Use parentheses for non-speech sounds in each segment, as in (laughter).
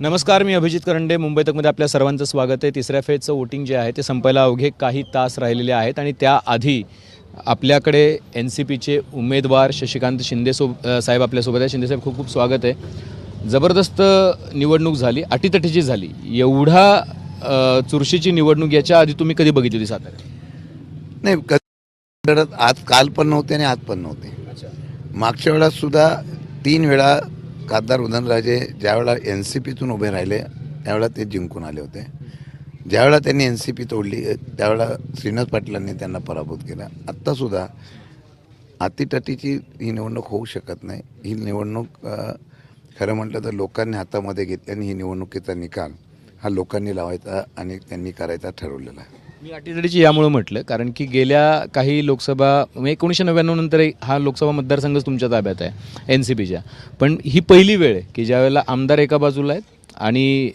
नमस्कार मी अभिजित करंडे. मुंबई तकमध्ये आपल्या सर्वांचं स्वागत आहे. तिसऱ्या फेजचं वोटिंग जे आहे ते संपायला अवघे काही तास राहिलेले आहेत आणि त्याआधी आपल्याकडे एन सी पीचे उमेदवार शशिकांत शिंदे सो अ, साहेब आपल्यासोबत आहे शिंदेसाहेब खूप खूप स्वागत आहे. जबरदस्त निवडणूक झाली अटीतटीची झाली. एवढा चुरशीची निवडणूक याच्या आधी तुम्ही कधी बघितली होती साताऱ्यात? नाही कधी आज काल पण नव्हते आणि आज पण नव्हते. मागच्या वेळा सुद्धा तीन वेळा खासदार उदयनराजे ज्यावेळेला एन सी पीतून उभे राहिले त्यावेळेला ते जिंकून आले होते. ज्यावेळेला त्यांनी एन सी पी तोडली त्यावेळेला श्रीनाथ पाटलांनी त्यांना पराभूत केला. आत्तासुद्धा अतितटीची ही निवडणूक होऊ शकत नाही. ही निवडणूक खरं म्हटलं तर लोकांनी हातामध्ये घेतली आणि ही निवडणुकीचा निकाल हा लोकांनी लावायचा आणि त्यांनी करायचा ठरवलेला आहे. मी अटीतडीची यामुळे म्हटलं कारण की गेल्या काही लोकसभा म्हणजे एकोणीसशे नव्याण्णव नंतर हा लोकसभा मतदारसंघच तुमच्या ताब्यात आहे एन सी पीच्या पण ही पहिली वेळ आहे की ज्यावेळेला आमदार एका बाजूला आहेत आणि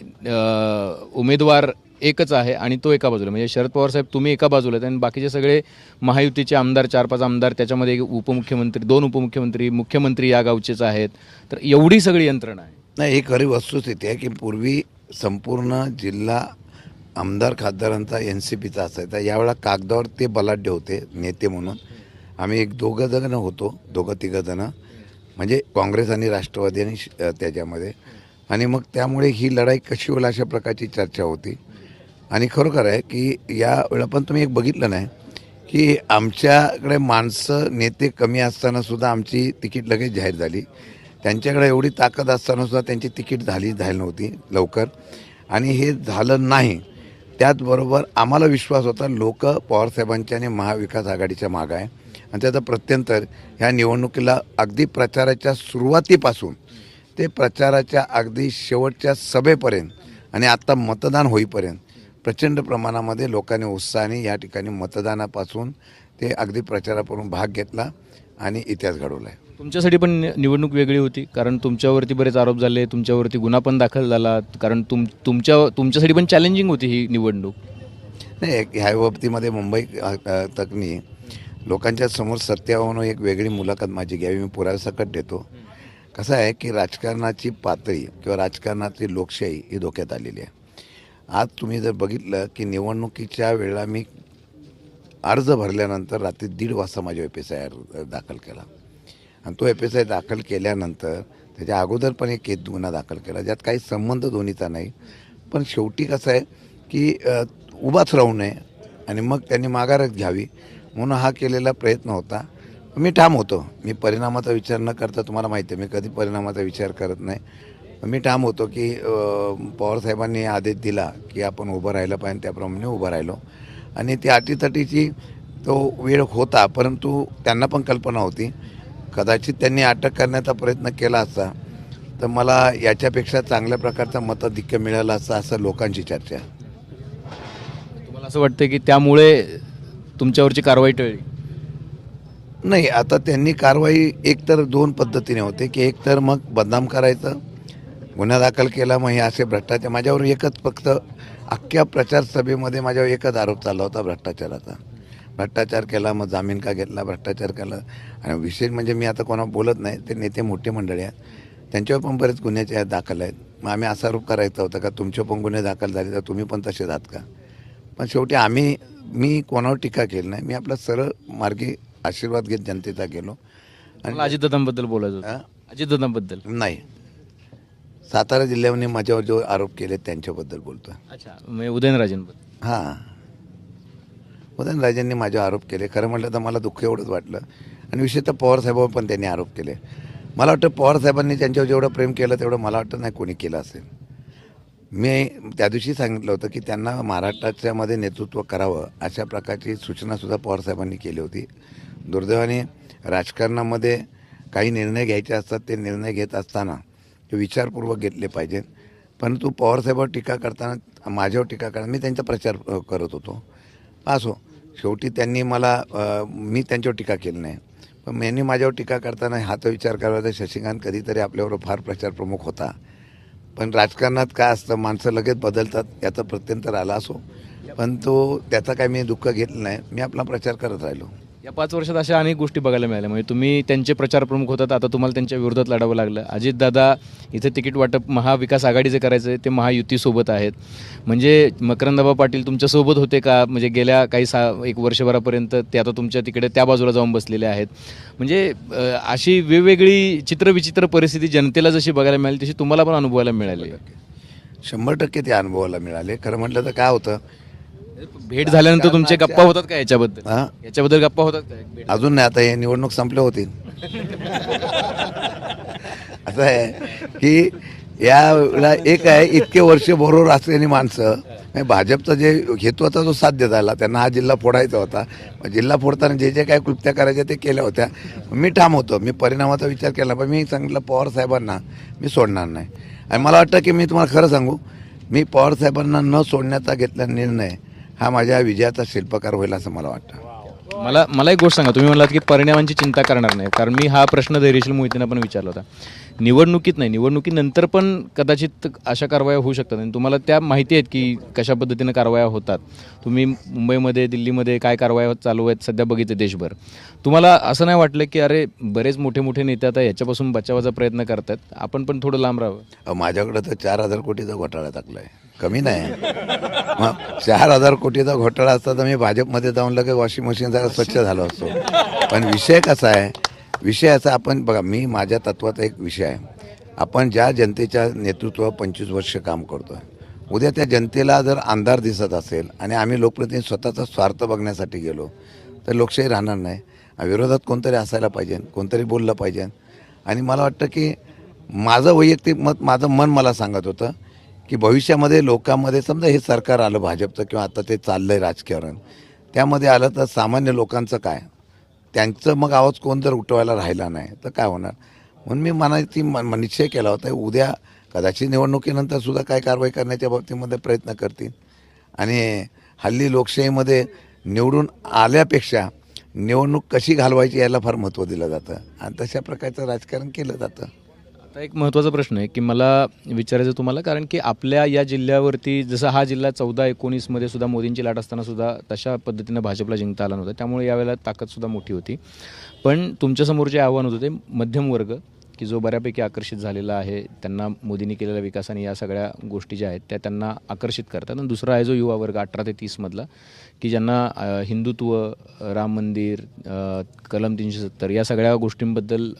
उमेदवार एकच आहे आणि तो एका बाजूला म्हणजे शरद पवार साहेब तुम्ही एका बाजूला आहेत आणि बाकीचे सगळे महायुतीचे आमदार चार पाच आमदार त्याच्यामध्ये एक उपमुख्यमंत्री दोन उपमुख्यमंत्री मुख्यमंत्री या गावचेच आहेत. तर एवढी सगळी यंत्रणा आहे. नाही ही खरी वस्तुस्थिती आहे की पूर्वी संपूर्ण जिल्हा आमदार खासदारांचा एन सी पीचा असायचा. यावेळा कागदावर ते बलाढ्य होते नेते म्हणून. आम्ही एक दोघं जण होतो दोघं तिघं जणं. म्हणजे काँग्रेस आणि राष्ट्रवादी आणि श- त्याच्यामध्ये. आणि मग त्यामुळे ही लढाई कशी होईल अशा प्रकारची चर्चा होती. आणि खरोखर आहे की या वेळा पण तुम्ही एक बघितलं नाही की आमच्याकडे माणसं नेते कमी असतानासुद्धा आमची तिकीट लगेच जाहीर झाली. त्यांच्याकडे एवढी ताकद असतानासुद्धा त्यांची तिकीट झाली झाली नव्हती लवकर. आणि हे झालं नाही. त्याचबरोबर आम्हाला विश्वास होता लोक पवारसाहेबांच्या आणि महाविकास आघाडीच्या मागं आहे. आणि त्याचं प्रत्यंतर ह्या निवडणुकीला अगदी प्रचाराच्या सुरुवातीपासून ते प्रचाराच्या अगदी शेवटच्या सभेपर्यंत आणि आत्ता मतदान होईपर्यंत प्रचंड प्रमाणामध्ये लोकांनी उत्साहाने या ठिकाणी मतदानापासून ते अगदी प्रचारापासून भाग घेतला आणि इतिहास घडवला आहे. तुमच्यासाठी पण नि- निवडणूक वेगळी होती कारण तुमच्यावरती बरेच आरोप झाले तुमच्यावरती गुन्हा पण दाखल झाला कारण तुम तुमच्या तुमच्यासाठी पण चॅलेंजिंग होती ही निवडणूक. नाही ह्या बाबतीमध्ये मुंबई तकनी लोकांच्या समोर सत्यावरून एक वेगळी मुलाखत माझी घ्यावी मी पुरासकट देतो. कसं आहे की राजकारणाची पातळी किंवा राजकारणाची लोकशाही ही धोक्यात आलेली आहे. आज तुम्ही जर बघितलं की निवडणुकीच्या वेळेला मी अर्ज भरल्यानंतर रात्री दीड वाजता माझ्या एफ आय दाखल केला. आणि तो एफ एस आय दाखल केल्यानंतर त्याच्या अगोदर पण एक केस गुन्हा दाखल केला ज्यात काही संबंध दोन्हीचा नाही. पण शेवटी कसं आहे की उभाच राहू नये आणि मग त्यांनी माघारच घ्यावी म्हणून हा केलेला प्रयत्न होता. मी ठाम होतो. मी परिणामाचा विचार न करता तुम्हाला माहिती आहे मी कधी परिणामाचा विचार करत नाही. मी ठाम होतो की पवारसाहेबांनी आदेश दिला की आपण उभं राहिलं पाहिजे त्याप्रमाणे उभं राहिलो. आणि ती अटीतटीची तो वेळ होता परंतु त्यांना पण कल्पना होती. कदाचित त्यांनी अटक करण्याचा प्रयत्न केला असता तर मला याच्यापेक्षा चांगल्या प्रकारचं मताधिक्य मिळालं असतं असं लोकांची चर्चा. तुम्हाला असं वाटतं की त्यामुळे तुमच्यावरची कारवाई टळली? नाही आता त्यांनी कारवाई एकतर दोन पद्धतीने होते की एकतर मग बदनाम करायचं गुन्हा दाखल केला मग हे असे भ्रष्टाचार माझ्यावर एकच फक्त अख्ख्या प्रचार सभेमध्ये माझ्यावर एकच आरोप चालला होता भ्रष्टाचाराचा. भ्रष्टाचार केला मग जामीन का घेतला भ्रष्टाचार केला? आणि विशेष म्हणजे मी आता कोणा बोलत नाही ते नेते मोठे मंडळी आहेत. त्यांच्यावर पण बरेच गुन्ह्याचे दाखल आहेत. मग आम्ही असा आरोप करायचा होता का तुमचे पण गुन्हे दाखल झाले तर तुम्ही पण तसेच आहात का? पण शेवटी आम्ही मी कोणावर टीका केली नाही. मी आपला सरळ मार्गी आशीर्वाद घेत जनतेचा गेलो. मला अजितदादांबद्दल बोलायचं? अजितदादांबद्दल. नाही. सातारा जिल्ह्याने माझ्यावर जो आरोप केले त्यांच्याबद्दल बोलतो अच्छा म्हणजे उदयनराजेंबद्दल. हां. उदयनराजेंनी माझे आरोप केले. खरं म्हटलं तर मला दुःख एवढंच वाटलं. आणि विशेषतः पवारसाहेबांवर पण त्यांनी आरोप केले. मला वाटतं पवारसाहेबांनी त्यांच्यावर जेवढं प्रेम केलं तेवढं मला वाटतं नाही कोणी केलं असेल. मी त्या दिवशी सांगितलं होतं की त्यांना महाराष्ट्राच्यामध्ये नेतृत्व करावं अशा प्रकारची सूचनासुद्धा पवारसाहेबांनी केली होती. दुर्दैवाने राजकारणामध्ये काही निर्णय घ्यायचे असतात ते निर्णय घेत असताना ते विचारपूर्वक घेतले पाहिजेत. परंतु पवारसाहेबावर टीका करताना माझ्यावर टीका करताना मी त्यांचा प्रचार करत होतो. असो. शेवटी त्यांनी मला मी त्यांच्यावर टीका केली नाही. पण यांनी माझ्यावर टीका करताना हा तो विचार करावा तर शशिकांत कधीतरी आपल्यावर फार प्रचार प्रमुख होता. पण राजकारणात काय असतं माणसं लगेच बदलतात याचा प्रत्यंतर आला असो. पण तो त्याचा काय मी दुःख घेतलं नाही. मी आपला प्रचार करत राहिलो. या पाच वर्षात अशा अनेक गोष्टी बघायला मिळाल्या. म्हणजे तुम्ही त्यांचे प्रचार प्रमुख होतात आता तुम्हाला त्यांच्या विरोधात लढावं लागलं. अजितदादा इथे तिकीट वाटप महाविकास आघाडीचे करायचं ते महायुतीसोबत आहेत. म्हणजे मकरंदाबा पाटील तुमच्यासोबत होते का? म्हणजे गेल्या काही सा एक वर्षभरापर्यंत ते आता तुमच्या तिकडे त्या बाजूला जाऊन बसलेले आहेत. म्हणजे अशी वेगवेगळी चित्रविचित्र परिस्थिती जनतेला जशी बघायला मिळाली तशी तुम्हाला पण अनुभवायला मिळाली. शंभर टक्के ते अनुभवाला मिळाले. खरं म्हटलं तर काय होतं भेट झाल्यानंतर तुमचे गप्पा होतात का याच्याबद्दल? हां? याच्याबद्दल गप्पा होतात का भेट? अजून नाही आता हे निवडणूक संपल्या होतील. (laughs) असं आहे की या वेळेला एक आहे इतके वर्ष बरोबर असलेली माणसं म्हणजे भाजपचा जे हेतू होता तो साध्य झाला. त्यांना हा जिल्हा फोडायचा होता. मग जिल्हा फोडताना जे जे काय कृत्या करायच्या ते केल्या होत्या. मी ठाम होतो. मी परिणामाचा विचार केला पण मी सांगितलं पवार साहेबांना मी सोडणार नाही. आणि मला वाटतं की मी तुम्हाला खरं सांगू मी पवार साहेबांना न सोडण्याचा घेतला निर्णय हा माझ्या विजयाचा शिल्पकार होईल असं मला वाटतं. मला मला एक गोष्ट सांगा. तुम्ही म्हणालात की परिणामांची चिंता करणार नाही. कारण मी हा प्रश्न धैर्यशील मोहितीनं पण विचारला होता. निवडणुकीत नाही. निवडणुकीनंतर पण कदाचित अशा कारवाया होऊ शकतात. आणि तुम्हाला त्या माहिती आहेत की कशा पद्धतीनं कारवाया होतात. तुम्ही मुंबईमध्ये दिल्लीमध्ये काय कारवाया चालू आहेत सध्या बघितले देशभर. तुम्हाला असं नाही वाटलं की अरे बरेच मोठे मोठे नेते आता याच्यापासून बचावाचा प्रयत्न करतात आपण पण थोडं लांब राहावं. माझ्याकडं तर चार हजार कोटीचा घोटाळा टाकलाय. कमी नाही. मग चार हजार कोटीचा घोटाळा असता तर मी भाजपमध्ये जाऊन लगे वॉशिंग मशीन जरा स्वच्छ झालो असतो. पण विषय कसा आहे? विषय असा आपण बघा मी माझ्या तत्वाचा एक विषय आहे. आपण ज्या जनतेच्या नेतृत्वावर पंचवीस वर्ष काम करतोय उद्या त्या जनतेला जर अंधार दिसत असेल आणि आम्ही लोकप्रतिनिधी स्वतःचा स्वार्थ बघण्यासाठी गेलो तर लोकशाही राहणार नाही. विरोधात कोणतरी असायला पाहिजे कोणतरी बोललं पाहिजे. आणि मला वाटतं की माझं वैयक्तिक मत माझं मन मला सांगत होतं की भविष्यामध्ये लोकांमध्ये समजा हे सरकार आलं भाजपचं किंवा आता ते चाललं आहे राजकारण त्यामध्ये आलं तर सामान्य लोकांचं काय? त्यांचं मग आवाज कोण जर उठवायला राहिला नाही तर काय होणार? म्हणून मी मनाची म- म- निश्चय केला होता उद्या कदाचित निवडणुकीनंतर सुद्धा काय कारवाई करण्याच्या बाबतीमध्ये प्रयत्न करतील. आणि हल्ली लोकशाहीमध्ये निवडून आल्यापेक्षा निवडणूक कशी घालवायची याला फार महत्त्व दिलं जातं. आणि तशा प्रकारचं राजकारण केलं जातं. आता एक महत्त्वाचा प्रश्न आहे की मला विचारायचं तुम्हाला कारण की आपल्या या जिल्ह्यावरती जसा हा जिल्हा चौदा एकोणीसमध्ये सुद्धा मोदींची लाट असताना सुद्धा तशा पद्धतीनं भाजपला जिंकता आला नव्हता. त्यामुळे यावेळेला ताकदसुद्धा मोठी होती. पण तुमच्यासमोर जे आव्हान होतं ते मध्यम वर्ग की जो बऱ्यापैकी आकर्षित झालेला आहे त्यांना मोदींनी केलेल्या विकासाने या सगळ्या गोष्टी ज्या आहेत त्या त्यांना आकर्षित करतात. आणि दुसरा आहे जो युवा वर्ग अठरा ते तीसमधला की ज्यांना हिंदुत्व राम मंदिर कलम तीनशे सत्तर या सगळ्या गोष्टींबद्दल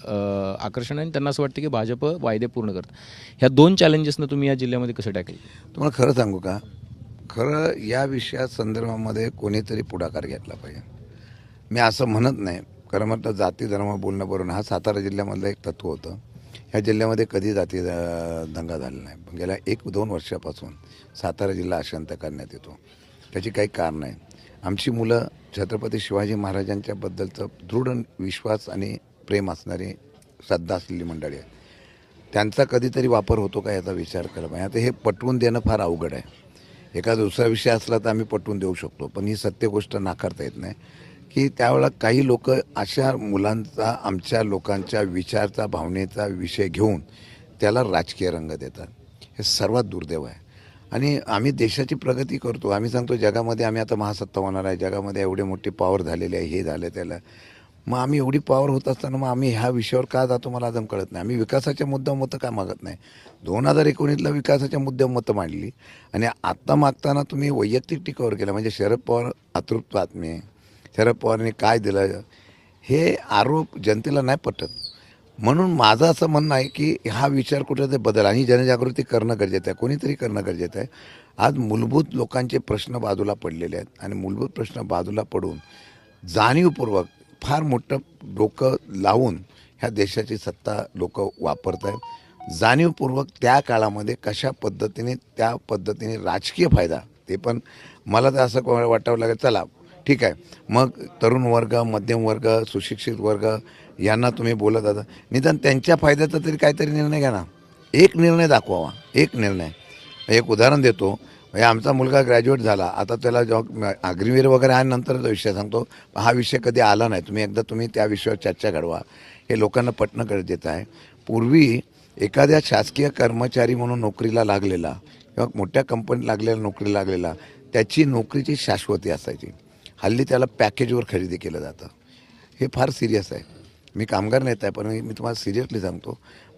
आकर्षण आहे. आणि त्यांना असं वाटतं की भाजप वायदे पूर्ण करतं. ह्या दोन चॅलेंजेसनं तुम्ही या जिल्ह्यामध्ये कसं टॅकल तुम्हाला खरं सांगू का? खरं या विषया संदर्भामध्ये कोणीतरी पुढाकार घेतला पाहिजे. मी असं म्हणत नाही. खरं म्हटलं जाती धर्म बोलणं बरोबर हा सातारा जिल्ह्यामधलं एक तत्व होतं. ह्या जिल्ह्यामध्ये कधी जाती दंगा झाला नाही. पण गेल्या एक दोन वर्षापासून सातारा जिल्हा अशांत करण्यात येतो. त्याची काही कारण आहे आमची मुलं छत्रपती शिवाजी महाराजांच्याबद्दलचं दृढ विश्वास आणि प्रेम असणारी श्रद्धा असलेली मंडळी आहे त्यांचा कधीतरी वापर होतो का याचा विचार केला पाहिजे आता हे पटवून देणं फार अवघड आहे. एखादा दुसरा विषय असला तर आम्ही पटवून देऊ शकतो. पण ही सत्य गोष्ट नाकारता येत नाही. की त्यावेळेला काही लोक अशा मुलांचा आमच्या लोकांच्या विचारचा भावनेचा विषय घेऊन त्याला राजकीय रंग देतात. हे सर्वात दुर्दैव आहे. आणि आम्ही देशाची प्रगती करतो. आम्ही सांगतो जगामध्ये आम्ही आता महासत्ता होणार आहे. जगामध्ये एवढे मोठी पॉवर झालेली आहे हे झालं त्याला मग आम्ही एवढी पॉवर होत असताना मग आम्ही ह्या विषयावर का जातो मला अजून कळत नाही. आम्ही विकासाच्या मुद्द्यावर मतं का मागत नाही? दोन हजार एकोणीसला विकासाच्या मुद्द्यावर मतं मांडली. आणि आत्ता मागताना तुम्ही वैयक्तिक टीकावर केला म्हणजे शरद पवार अतृप्त आत्मे आहे. शरद पवारांनी काय दिलं हे आरोप जनतेला नाही पटत. म्हणून माझं असं म्हणणं आहे की हा विचार कुठेतरी बदल आणि जनजागृती करणं गरजेचं आहे कोणीतरी करणं गरजेचं आहे. आज मूलभूत लोकांचे प्रश्न बाजूला पडलेले आहेत आणि मूलभूत प्रश्न बाजूला पडून जाणीवपूर्वक फार मोठं डोकं लावून ह्या देशाची सत्ता लोक वापरत आहेत. जाणीवपूर्वक त्या काळामध्ये कशा पद्धतीने त्या पद्धतीने राजकीय फायदा ते पण मला तर असं वाटावं लागेल चला ठीक आहे. मग तरुण वर्ग मध्यम वर्ग सुशिक्षित वर्ग यांना तुम्ही बोलत आता. निदान त्यांच्या फायद्याचा तरी काहीतरी निर्णय घ्या ना. एक निर्णय दाखवावा. एक निर्णय. एक उदाहरण देतो. म्हणजे आमचा मुलगा ग्रॅज्युएट झाला. आता त्याला जेव्हा अग्निवीर वगैरे आहे नंतरचा विषय सांगतो. हा विषय कधी आला नाही. तुम्ही एकदा तुम्ही त्या विषयावर चर्चा घडवा. हे लोकांना पटणं गरजेचं आहे. पूर्वी एखाद्या शासकीय कर्मचारी म्हणून नोकरीला लागलेला किंवा मोठ्या कंपनीत लागलेला नोकरी लागलेला त्याची नोकरीची शाश्वती असायची. हल्ली त्याला पॅकेजवर खरेदी केलं जातं. हे फार सिरियस आहे. मी कामगार नेता आहे पण मी तुम्हाला सिरियसली सांगतो.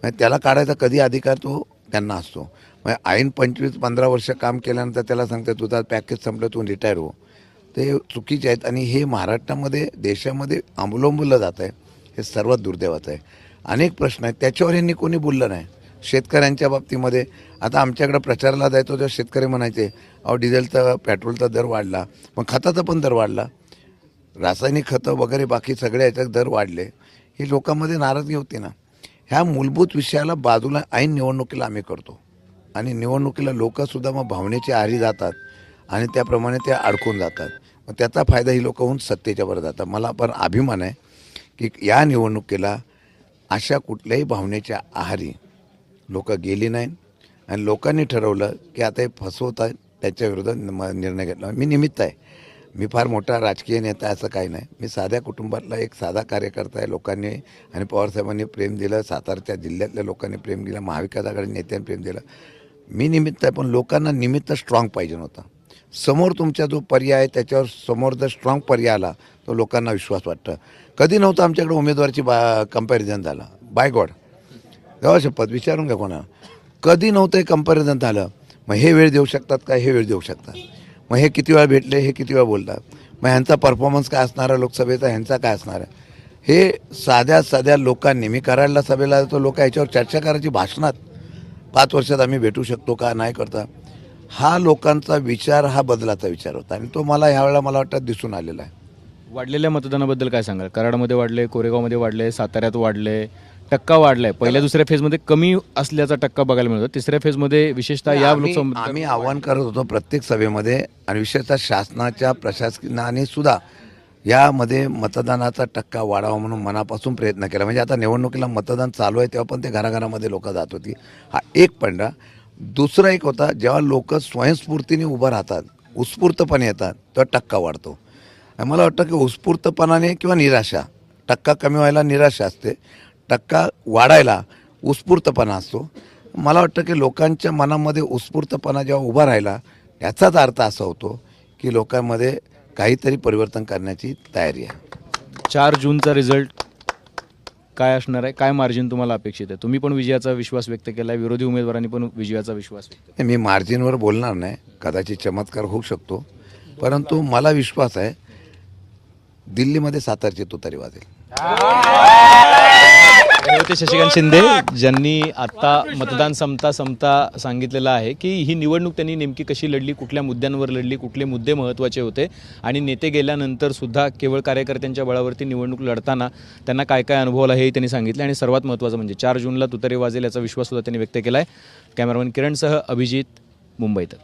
म्हणजे त्याला काढायचा कधी अधिकार तो त्यांना असतो. म्हणजे ऐन पंचवीस पंधरा वर्ष काम केल्यानंतर त्याला सांगते तुझा पॅकेज संपलं तू रिटायर हो. ते चुकीचे आहेत आणि हे महाराष्ट्रामध्ये देशामध्ये अवलंबलं जात आहे. हे सर्वात दुर्दैवाचं आहे. अनेक प्रश्न आहेत. त्याच्यावर यांनी कोणी बोललं नाही. शेतकऱ्यांच्या बाबतीमध्ये. आता आमच्याकडं प्रचाराला जायचो तेव्हा शेतकरी म्हणायचे अहो डिझेलचा पेट्रोलचा दर वाढला. मग खताचा पण दर वाढला. रासायनिक खतं वगैरे बाकी सगळे याच्यात दर वाढले. ही लोकांमध्ये नाराजगी होती ना. ह्या मूलभूत विषयाला बाजूला ऐन निवडणुकीला आम्ही करतो. आणि निवडणुकीला लोकंसुद्धा मग भावनेच्या आरी जातात आणि त्याप्रमाणे ते अडकून जातात. मग त्याचा फायदा ही लोक होऊन सत्तेच्यावर जातात. मला पण अभिमान आहे की या निवडणुकीला अशा कुठल्याही भावनेच्या आहारी लोक गेली नाही आणि लोकांनी ठरवलं की आता हे फसवत आहे त्याच्या विरोधात म- निर्णय घेतला. मी निमित्त आहे. मी फार मोठा राजकीय नेता असं काही नाही. मी साध्या कुटुंबातला एक साधा कार्यकर्ता आहे लोकांनी आणि पवारसाहेबांनी प्रेम दिलं सातारच्या जिल्ह्यातल्या लोकांनी प्रेम दिलं महाविकास आघाडी नेत्यांनी प्रेम दिलं. मी निमित्त आहे पण लोकांना निमित्त स्ट्रॉंग पाहिजे नव्हता. समोर तुमचा जो पर्याय आहे त्याच्यावर समोर जर स्ट्रॉंग पर्याय आला तो लोकांना विश्वास वाटतं. कधी नव्हतं आमच्याकडे उमेदवारची बा कंपॅरिझन झाला. बाय गॉड गावा शपथ विचारून घ्या कोणा. कधी नव्हतं हे कंपॅरिझन झालं. मग हे वेळ देऊ शकतात का? हे वेळ देऊ शकतात. मग हे किती वेळा भेटले? हे किती वेळा बोलतात? मग ह्यांचा परफॉर्मन्स काय असणार आहे? लोकसभेचा ह्यांचा काय असणार आहे? हे साध्या साध्या लोकांनी मी कराडला सभेला तो लोक याच्यावर चर्चा करायची भाषणात. पाच वर्षात आम्ही भेटू शकतो का? नाही करता. हा लोकांचा विचार हा बदलाचा विचार होता. आणि तो मला ह्यावेळेला मला वाटतं दिसून आलेला आहे. वाढलेल्या मतदानाबद्दल काय सांगाल? कराडमध्ये वाढले कोरेगावमध्ये वाढले साताऱ्यात वाढले टक्का वाढलाय. पहिल्या दुसऱ्या फेजमध्ये कमी असल्याचा टक्का बघायला मिळतो. तिसऱ्या फेजमध्ये विशेषतः या आम्ही लोकसभा आम्ही आव्हान करत होतो प्रत्येक सभेमध्ये आणि विशेषतः शासनाच्या प्रशासनाने सुद्धा यामध्ये मतदानाचा टक्का वाढावा म्हणून मनापासून प्रयत्न केला. म्हणजे आता निवडणुकीला मतदान चालू आहे तेव्हा पण ते घराघरामध्ये लोक जात होती. हा एक पंडा दुसरा एक होता जेव्हा लोक स्वयंस्फूर्तीने उभं राहतात उत्स्फूर्तपणे येतात तेव्हा टक्का वाढतो. आणि मला वाटतं की उत्स्फूर्तपणाने किंवा निराशा टक्का कमी व्हायला निराशा असते. टक्का वाढायला उत्स्फूर्तपणा असतो. मला वाटतं की लोकांच्या मनामध्ये उत्स्फूर्तपणा जेव्हा उभा राहिला याचाच अर्थ असा होतो की लोकांमध्ये काहीतरी परिवर्तन करण्याची तयारी आहे. चार जूनचा रिझल्ट काय असणार आहे? काय मार्जिन तुम्हाला अपेक्षित आहे? तुम्ही पण विजयाचा विश्वास व्यक्त केला आहे. विरोधी उमेदवारांनी पण विजयाचा विश्वास व्यक्त मी मार्जिनवर बोलणार नाही. कदाचित चमत्कार होऊ शकतो. परंतु मला विश्वास आहे दिल्लीमध्ये सातारची तुतारी वाजेल. हे होते शशिकांत शिंदे ज्यांनी आता मतदान संपता संपता सांगितलेलं आहे की ही निवडणूक त्यांनी नेमकी कशी लढली कुठल्या मुद्द्यांवर लढली कुठले मुद्दे महत्त्वाचे होते आणि नेते गेल्यानंतर सुद्धा केवळ कार्यकर्त्यांच्या बळावरती निवडणूक लढताना त्यांना काय काय अनुभव आला हेही त्यांनी सांगितले. आणि सर्वात महत्त्वाचं म्हणजे चार जूनला तुतारी वाजेल याचा विश्वास सुद्धा त्यांनी व्यक्त केला आहे कॅमेरामॅन किरणसह अभिजित मुंबईत.